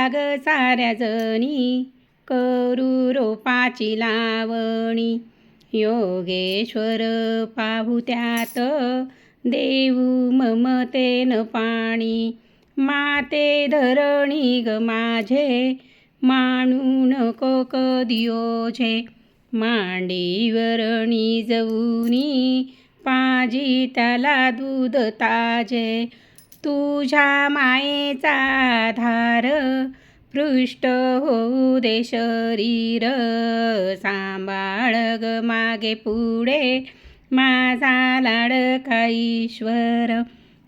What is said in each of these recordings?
लाग साऱ्या जणी करू रोपाची लावणी. योगेश्वर पाहू त्यात देऊ ममतेन पाणी. माते धरणी ग माझे मानू नको कधी ओझे मांडीवरणी जाऊनी पाजी त्याला दूध ताजे. तुझ्या मायेचा धार पृष्ठ होऊ दे शरीर. सांभाळ ग मागे पुढे माझा लाडका ईश्वर.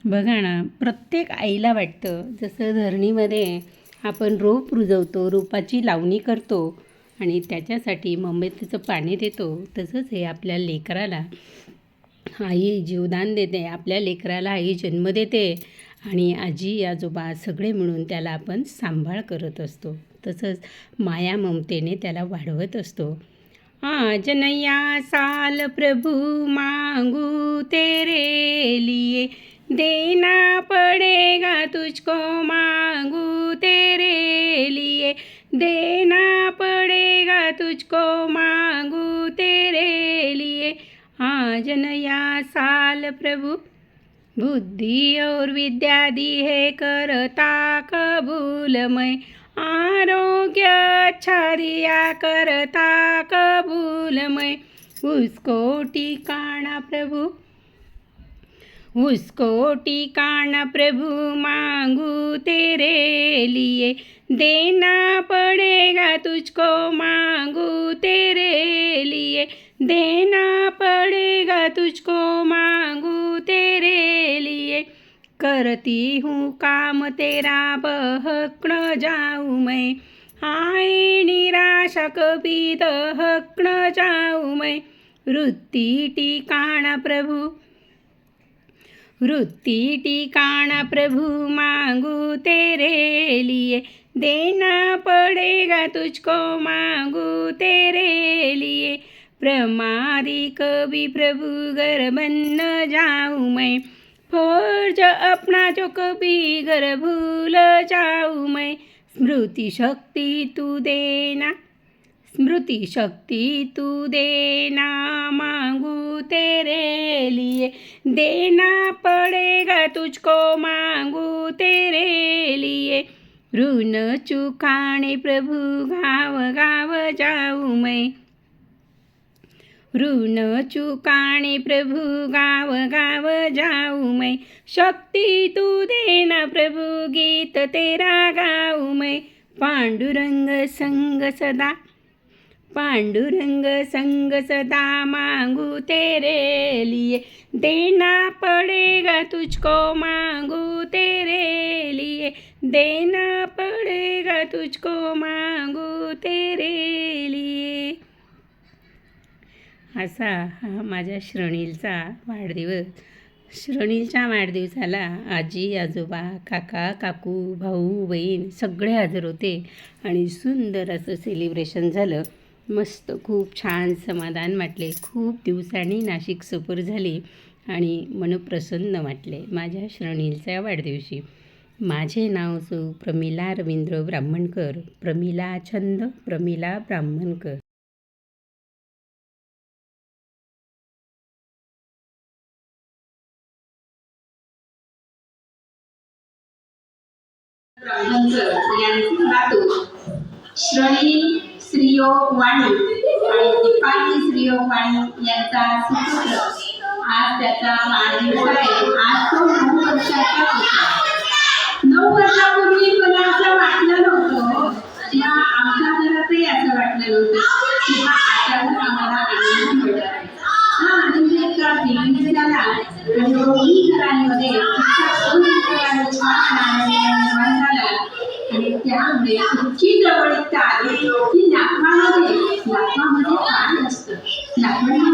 बघा ना प्रत्येक आईला वाटतं जसं धरणीमध्ये आपण रोप रुजवतो रोपाची लावणी करतो आणि त्याच्यासाठी मोमबत्तीचं पाणी देतो तसंच हे आपल्या लेकराला आई जीवदान देते आपल्या लेकराला आई जन्म देते आणि आजी आजोबा सगळे मिळून त्याला आपण सांभाळ करत असतो. तसंच माया ममतेने त्याला वाढवत असतो. आज नया साल प्रभु मांगू तेरे लिए देना पड़ेगा तुझको मांगू तेरे लिए देना पड़ेगा तुझको मांगू तेरे लिए। आज नया साल प्रभु। बुद्धि और विद्या दी है करता कबूल मैं आरोग्य अच्छा दिया करता कबूल मैं उसको ठिकाना प्रभु। उसको ठिकाना प्रभु, मांगू तेरे लिए। देना पड़ेगा तुझको, मांगू तेरे लिए। देना करती हूँ काम तेरा बहकण जाऊ जाऊँ मैं। आए निराशा कभी जाऊ मै। जाऊँ मैं प्रभू वृत्ती प्रभु वृत्ति ठिकाना प्रभु मांगू तेरे लिए। देना पड़ेगा तुझको मांगू तेरे लिए। प्रमादी कभी प्रभु घर बन मै जाऊँ मैं। फर्ज अपना जो कभी घर भूल जाऊँ मैं। स्मृति शक्ति तू देना स्मृति शक्ति तू देना मांगू तेरे लिए। देना पड़ेगा तुझको मांगू तेरे ऋण ऋण चुकाने प्रभु गाव गाव जाऊँ मैं। ऋण चुकाणे प्रभू गाव गाव जाऊ मै. शक्ति तू देना प्रभु गीत तेरा गाऊ मै. पांडुरंग संग सदा पांडुरंग संग सदा मांगू तेरे लिए. देना पड़ेगा तुझको मांगू तेरे लिए. देना पड़ेगा तुझको मांगू तेरे लिए. असा हा माझ्या श्रणीलचा वाढदिवस. श्रणीलच्या वाढदिवसाला आजी आजोबा काका काकू भाऊ बहीण सगळे हजर होते आणि सुंदर असं सेलिब्रेशन झालं. मस्त खूप छान समाधान वाटले. खूप दिवसांनी नाशिक सफर झाली आणि मन प्रसन्न वाटले माझ्या श्रणीलच्या वाढदिवशी. माझे नाव सौ प्रमिला रवींद्र ब्राह्मणकर प्रमिला छंद प्रमिला ब्राह्मणकर. श्रणी श्रीयोग वाणी आणि दीपाली श्रीयोग वाणी यांचा सुपुत्र आज त्याचा वाढदिवस आहे आज तो नऊ वर्षाचा होता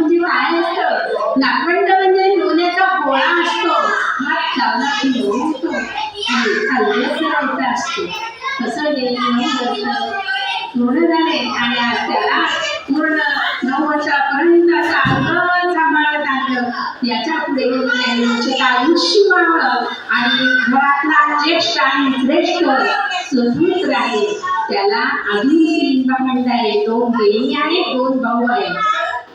म्हणजे काय असतं? नाखंड म्हणजे लोण्याचा पोळा असतो. हात लावला की लोणी असतो. आणि खाल्लेलं करायचा असतो. तसं गेले नऊ वर्ष पूर्ण झाले आणि आज त्याला पूर्ण नऊ वर्षापर्यंत अंग सांभाळत आणलं याच्यापुढे त्यांचे आयुष्य व्हावं आणि घरातला ज्येष्ठ आणि श्रेष्ठ सुसूत्र आहे. त्याला अजून लिंग म्हणता येईल दोन बहिणी आहेत दोन भाऊ आहे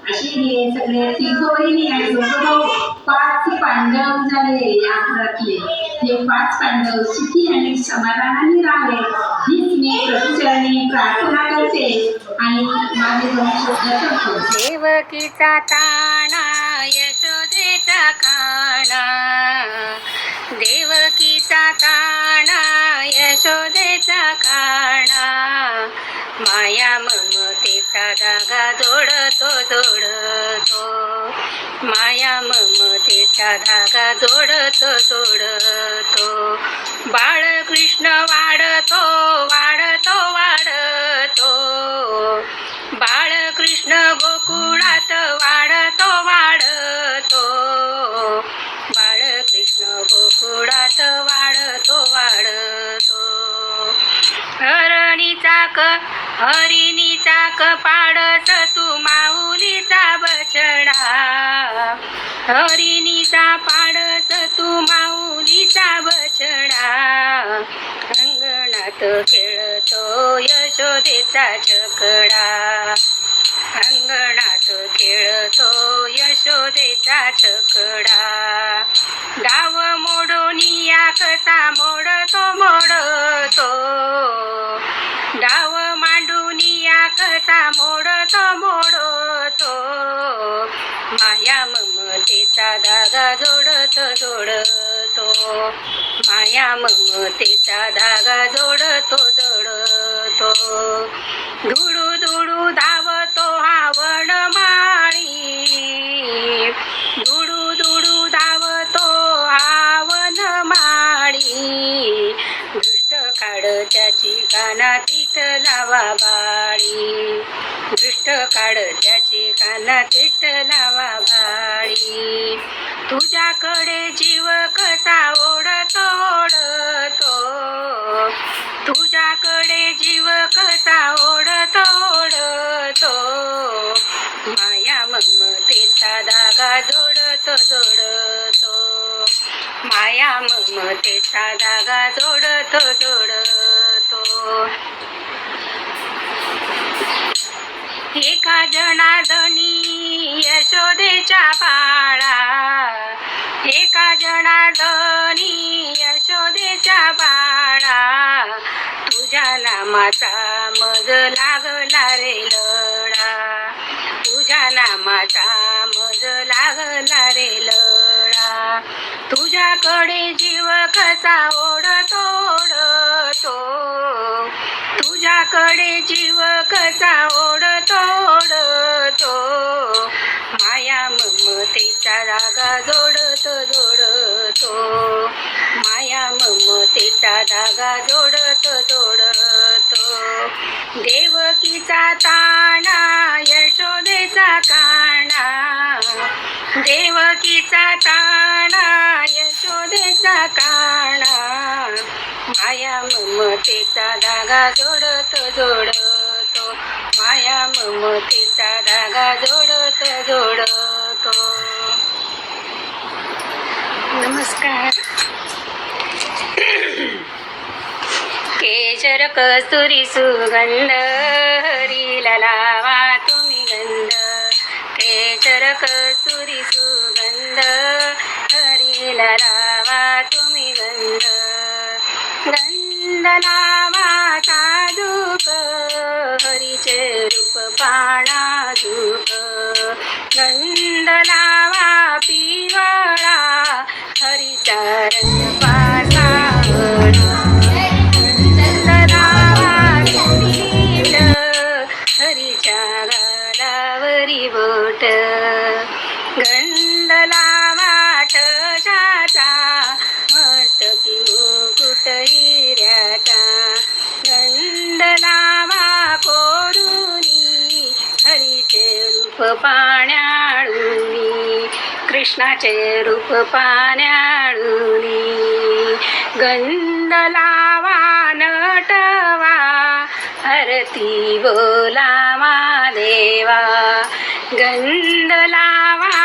असे हे सगळे तिघ बहिणी आणि भाऊ पाच पांडव झाले या घरातले हे पाच पांडव सुखी आणि समाधानाने राहावे. हीच मी प्रभूचरणी प्रार्थना करते आणि माझे दोन शब्द करतो देवकीचा ताणा यशोदेचा खाणा देवकीचा ताणा यशोदेचा खाणा माया ममतेचा धागा जोडतो जोडतो. माया ममतेचा धागा जोडतो जोडतो. बाळकृष्ण वाढतो वाढतो वाढतो. बाळकृष्ण गोकुळात वाढतो वाढतो. बाळकृष्ण गोकुळात वाढतो वाढतो. हरणीचा क हरिणीचा कपाडस तू माऊलीचा बछडा. हरिणीचा पाडस तू माऊलीचा बछडा. अंगणात खेळतो यशोदेचा छकडा. अंगणात खेळतो यशोदेचा छकडा. डाव मोडोनिया कसा मोडतो मोडतो. डाव मांडू कसा मोडतो मोडतो. माया ममतेचा धागा जोडतो जोडतो. माया ममतेचा धागा जोडतो जोडतो. धुडू धुडू धावतो हा वनमाळी धुडू धुडू काढ त्याची काना तिथ लावा बाळी. दृष्ट काढ त्याची काना तिथ लावा बाळी. तुझ्याकडे जीव कसा ओढतो ओढतो? तुझ्याकडे जीव कसा ओढतो ओढतो? माया ममतेचा धागा जोडतो जोडतो. माया ममतेचा धागा जोडतो जोडतो. एका जनार्दनी यशोदेच्या बाळा. एका जनार्दनी यशोदेच्या बाळा. तुझ्या नामाचा मज लागला रे लळा तुझ्या नामाचा तुझ्याकडे जीव कसा ओढतो ओढतो? तुझ्याकडे जीव कसा ओढतो ओढतो? माया ममतेचा धागा जोडतो जोडतो. माया ममतेचा धागा जोडतो जोडतो. देवकीचा ताणा यशोदेचा काणा. देवकीचा ताणा यशोदेचा काणा माया ममतेचा धागा जोडत जोडतो. माया ममतेचा धागा जोडत जोडतो. नमस्कार. केशर कसुरी सुगंध हरीला लावा तुम्ही गंध. केशर कसुरी सुगंध हरीला लावा तुम्ही गंध. गंध लावा साधूक हरीचे रूप पाणाजूक गंध लावा मुकुट हिऱ्याचा गंध लावा कोरुनी हरीचे रूप पाण्याळुनी कृष्णाचे रूप पाण्याळुनी. गंध लावा नटवा हरती बोलावा देवा. गंध लावा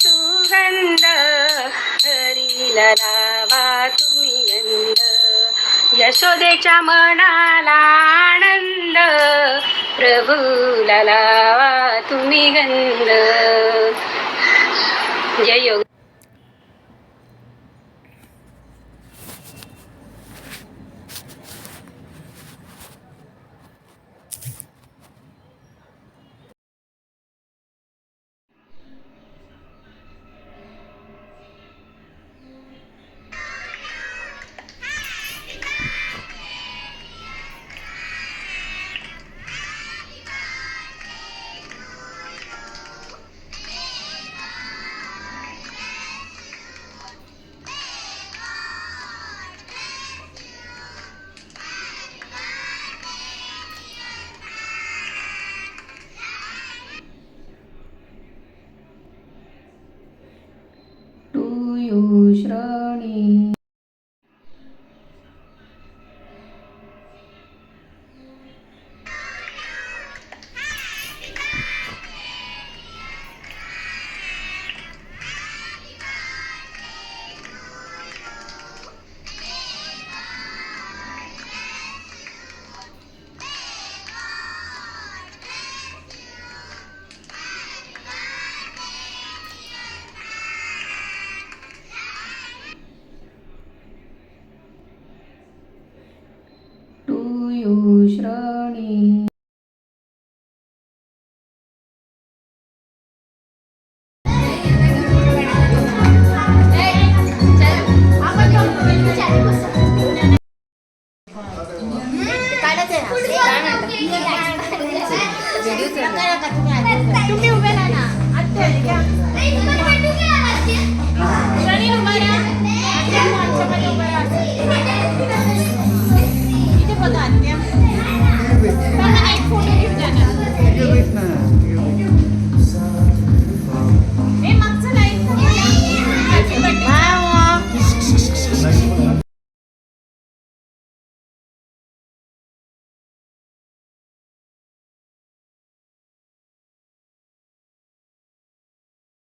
सुगंध हरीला लावा तुम्ही गंध यशोदेच्या मनाला आनंद प्रभूला लावा तुम्ही गंध. जय योग